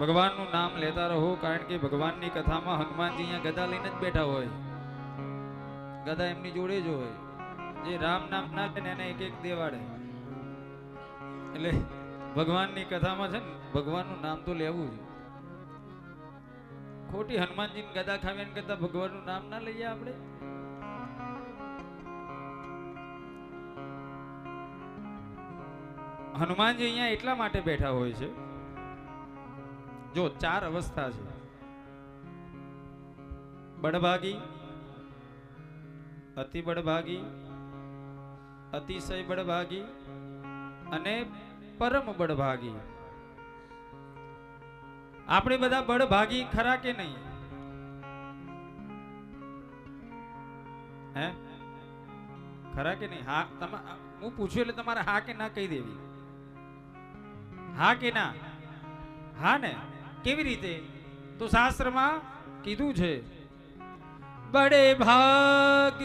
ભગવાનનું નામ લેતા રહો, કારણ કે ભગવાનની કથામાં હનુમાનજી અહીંયા ગદા લઈને જ બેઠા હોય. ગદા એમની જોડે જ હોય. જે રામ નામ ના છે ને એને એક એક દેવાડે. એટલે ભગવાનની કથામાં છે ને, ભગવાનનું નામ તો લેવું જ. ખોટી હનુમાનજીની ગદા ખાવી ખાવ્યા કરતા ભગવાનનું નામ ના લઈએ આપણે? હનુમાનજી અહીંયા એટલા માટે બેઠા હોય છે જો ચાર અવસ્થા છે. બળભાગી, અતિ બળભાગી, અતિશય બળભાગી અને પરમ બળભાગી. આપણે બધા બળભાગી ખરા કે નહીં? હે? ખરા કે નહીં? હા, તમે, હું પૂછ્યું એટલે તમારે હા કે ના કહી દેવી. હા કે ના? હા ને? કેવી રીતે? તો શાસ્ત્રમાં કીધું છે, બડે ભાગ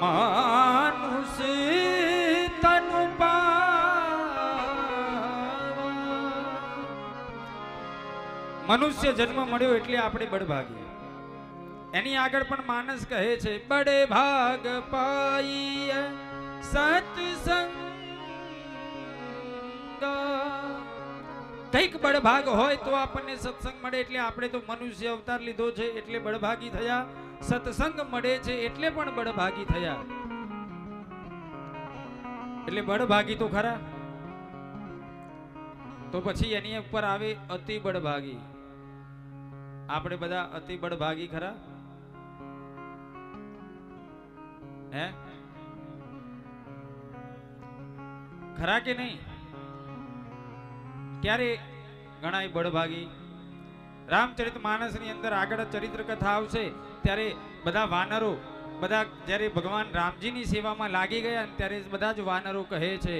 માનુષ તનુ મનુષ્ય જન્મ મળ્યો એટલે આપણે બળભાગી એની આગળ પણ માનસ કહે છે, બડે ભાગ પાઈ સત્સંગ કંઈક બળભાગ હોય તો આપણને સત્સંગ મળે એટલે આપણે તો મનુષ્ય અવતાર લીધો છે, એટલે બળભાગી થયા. સત્સંગ મળે છે, એટલે પણ બળભાગી થયા. એટલે બળભાગી તો ખરા. તો પછી એની ઉપર આવે અતિ બળભાગી. આપણે બધા અતિ બળભાગી ખરા? હે? ખરા કે નહીં? ક્યારે ઘણાય બળભાગી. રામચરિત માનસની અંદર આગળ ચરિત્ર કથા આવશે, ત્યારે બધા વાનરો, બધા જ્યારે ભગવાન રામજીની સેવામાં લાગી ગયા ત્યારે બધા જ વાનરો કહે છે,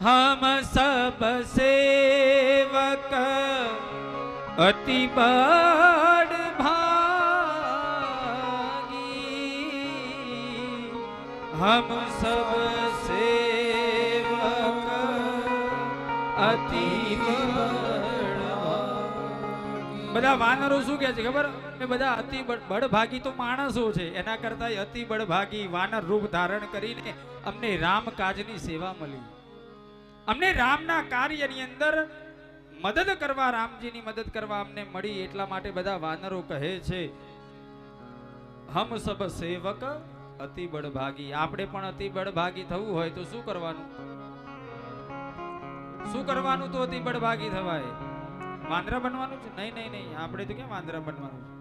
હમ સબ સેવક અતિ ભાગી. હમ સબ બધા વાનરો શું કહે છે ખબર? અમે બધા અતિ બળભાગી તો માણસો છે. એના કરતા અતિ બળભાગી વાનર રૂપ ધારણ કરીને અમને રામ કાજની સેવા મળી. અમને રામના કાર્યની અંદર મદદ કરવા, રામજીની મદદ કરવા અમને મળી એટલા માટે બધા વાનરો કહે છે, હમ સબ સેવક અતિ બળભાગી. આપણે પણ અતિ બળભાગી થવું હોય તો શું કરવાનું? શું કરવાનું તો અતિ બળભાગી થવાય? વાંદરા બનવાનું છે? નહીં નહીં નહીં. આપણે તો કેમ વાંદરા બનવાનું છે?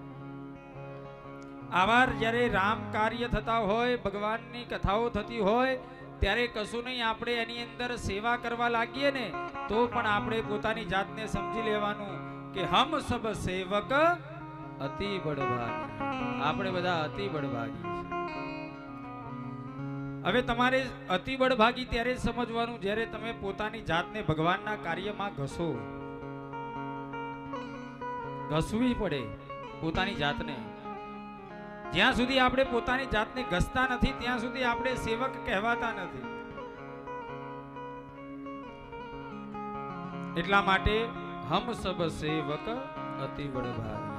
આવાર જ્યારે રામ કાર્ય થતા હોય, ભગવાનની કથાઓ થતી હોય, ત્યારે કશું નહીં, આપણે એની અંદર સેવા કરવા લાગીએ ને, તો પણ આપણે પોતાની જાતને સમજી લેવાનું કે હમ સબ સેવક અતિ બળભાગી આપણે બધા અતિ બળભાગી છે હવે તમારે અતિબળ ભાગી ત્યારે સમજવાનું, જ્યારે તમે પોતાની જાતને ભગવાનના કાર્યમાં ઘસો. ઘસવી પડે પોતાની જાતને. જ્યાં સુધી આપણે પોતાની જાતને ઘસતા નથી, ત્યાં સુધી આપણે સેવક કહેવાતા નથી. એટલા માટે હમ સબ સેવક અતિબળ બળભાગી.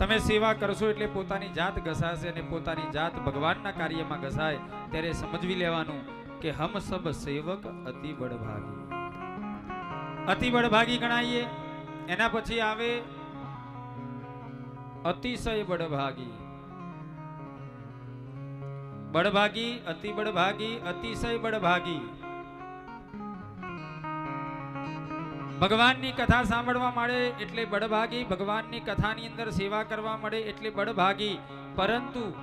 તમે સેવા કરશો એટલે પોતાની જાત ઘસાશે અને પોતાની જાત ભગવાનના કાર્યમાં ઘસાય, ત્યારે સમજવી લેવાનું કે હમ સબ સેવક અતિ બળભાગી. અતિ બળભાગી ગણાઈએ, એના પછી આવે અતિશય બળભાગી. બળભાગી, અતિ બળભાગી, અતિશય બળભાગી. ભગવાનની કથા સાંભળવા મળે એટલે બળભાગી, ભગવાનની કથાની અંદર સેવા કરવા મળે એટલે બળભાગી. પરંતુ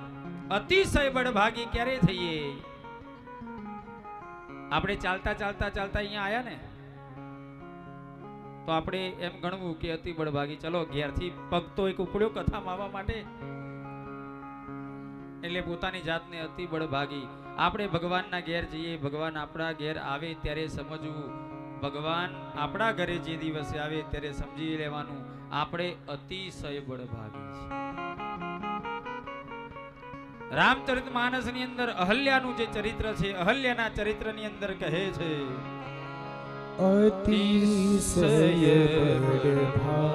અતિશય બળભાગી ક્યારે થઈએ? આપણે ચાલતા ચાલતા ચાલતા અહીંયા આવ્યા ને? તો આપણે એમ ગણવું કે અતિ બળભાગી. ચલો, ઘેરથી પગ તો એક ઉપડ્યો કથા માવા માટે. એટલે પોતાની જાતને અતિ બળભાગી. આપણે ભગવાનના ઘેર જઈએ, ભગવાન આપણા ઘેર આવે ત્યારે સમજવું. ભગવાન આપણા ઘરે જે દિવસે આવે ત્યારે સમજી લેવાનું, આપણે અતિશય બળભાગી છે રામચરિત માનસની અંદર અહલ્યાનું જે ચરિત્ર છે, અહલ્યાના ચરિત્રની અંદર કહે છે, અતિશય બળભાગી,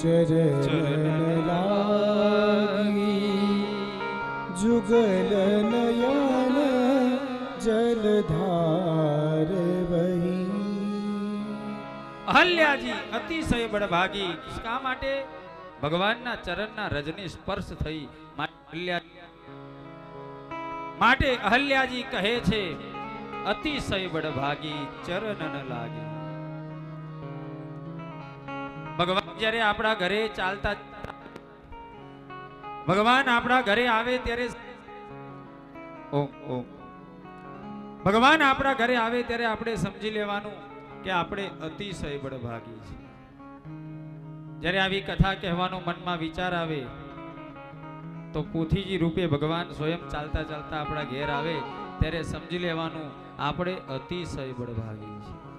ચરણ લાગી, જુગલ નયન જલધાર વહી અહલ્યાજી અતિશય બળભાગી શા માટે ભગવાનના ચરણના રજની સ્પર્શ થઈ માટે અહલ્યાજી કહે છે અતિશય બળભાગી ચરણ ન લાગી ભગવાન જ્યારે આપણા ઘરે ચાલતા ભગવાન આપણા ઘરે આવે ત્યારે ઓમ ઓમ ભગવાન આપણા ઘરે આવે ત્યારે આપણે સમજી લેવાનું કે આપણે અતિશય બળભાગી છીએ. જ્યારે આવી કથા કહેવાનો મનમાં વિચાર આવે, તો પોથીજી રૂપે ભગવાન સ્વયં ચાલતા ચાલતા આપણા ઘેર આવે, ત્યારે સમજી લેવાનું આપણે અતિશય બળભાગી છીએ.